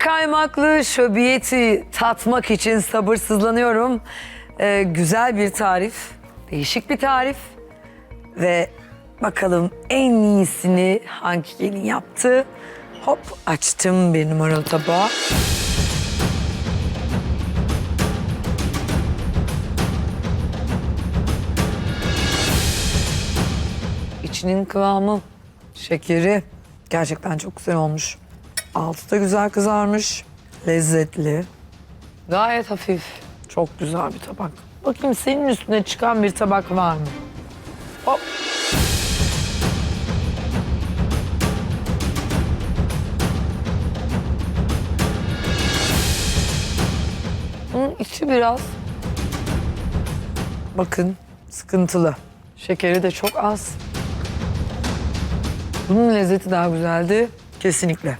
Kaymaklı şöbiyeti tatmak için sabırsızlanıyorum. Ee, güzel bir tarif, değişik bir tarif ve bakalım en iyisini hangi gelin yaptı. Hop açtım bir numaralı tabağı. İçinin kıvamı, şekeri gerçekten çok güzel olmuş. Altı da güzel kızarmış. Lezzetli. Gayet hafif. Çok güzel bir tabak. Bakayım senin üstüne çıkan bir tabak var mı? Hop. Bunun içi biraz bakın sıkıntılı. Şekeri de çok az. Bunun lezzeti daha güzeldi. Kesinlikle.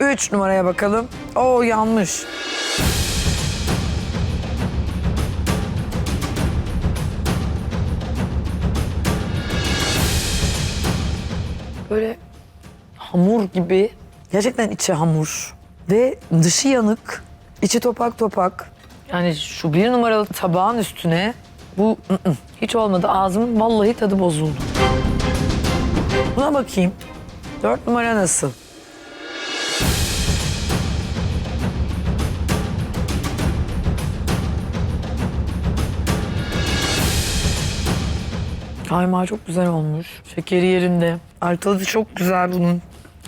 Üç numaraya bakalım. Oo yanmış. Böyle hamur gibi. Gerçekten içi hamur. Ve dışı yanık. içi topak topak. Yani şu bir numaralı tabağın üstüne bu hiç olmadı. Ağzımın vallahi tadı bozuldu. Buna bakayım. Dört numara nasıl? Kaymağı çok güzel olmuş. Şekeri yerinde. Artalı çok güzel bunun.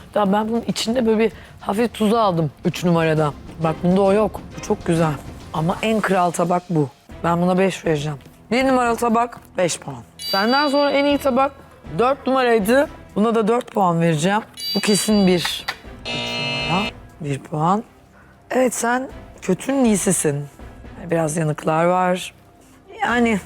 Hatta ben bunun içinde böyle bir hafif tuzu aldım 3 numarada. Bak bunda o yok. Bu çok güzel. Ama en kral tabak bu. Ben buna 5 vereceğim. 1 numaralı tabak 5 puan. Senden sonra en iyi tabak 4 numaraydı. Buna da 4 puan vereceğim. Bu kesin 1 sana. Bir puan. Evet sen kötünün iyisisin. Biraz yanıklar var. Yani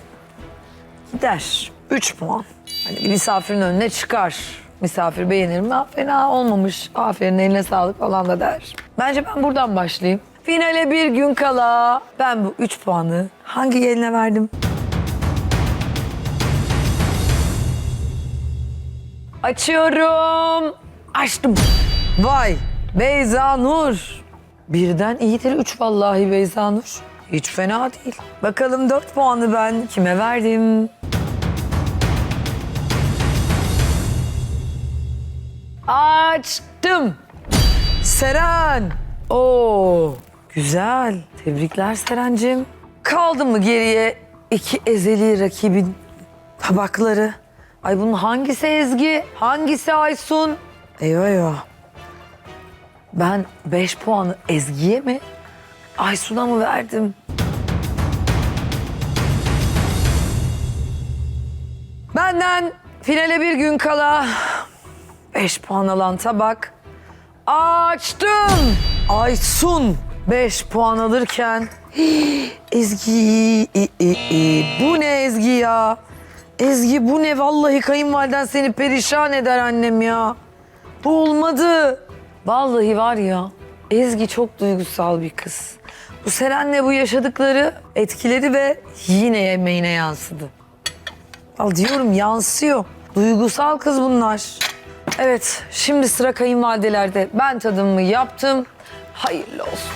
gider. Üç puan. Hani bir misafirin önüne çıkar. Misafir beğenir mi? Ah, fena olmamış. Aferin eline sağlık falan da der. Bence ben buradan başlayayım. Finale bir gün kala ben bu üç puanı hangi geline verdim? Açıyorum. Açtım. Vay. Beyza Nur. Birden iyidir üç vallahi Beyza Nur. Hiç fena değil. Bakalım dört puanı ben kime verdim? Açtım. Seren. Oo, güzel. Tebrikler Serencim. Kaldı mı geriye iki ezeli rakibin tabakları? Ay bunun hangisi Ezgi, hangisi Aysun? Eyvah eyvah. Ben beş puanı Ezgi'ye mi, Aysun'a mı verdim? Benden finale bir gün kala 5 puan alan tabak. Açtım. Aysun 5 puan alırken Ezgi bu ne Ezgi ya? Ezgi bu ne vallahi kayınvaliden seni perişan eder annem ya. Bu olmadı. Vallahi var ya Ezgi çok duygusal bir kız. Bu Seren'le bu yaşadıkları etkileri ve yine yemeğine yansıdı. Al diyorum yansıyor. Duygusal kız bunlar. Evet, şimdi sıra kayınvalidelerde. Ben tadımımı yaptım. Hayırlı olsun.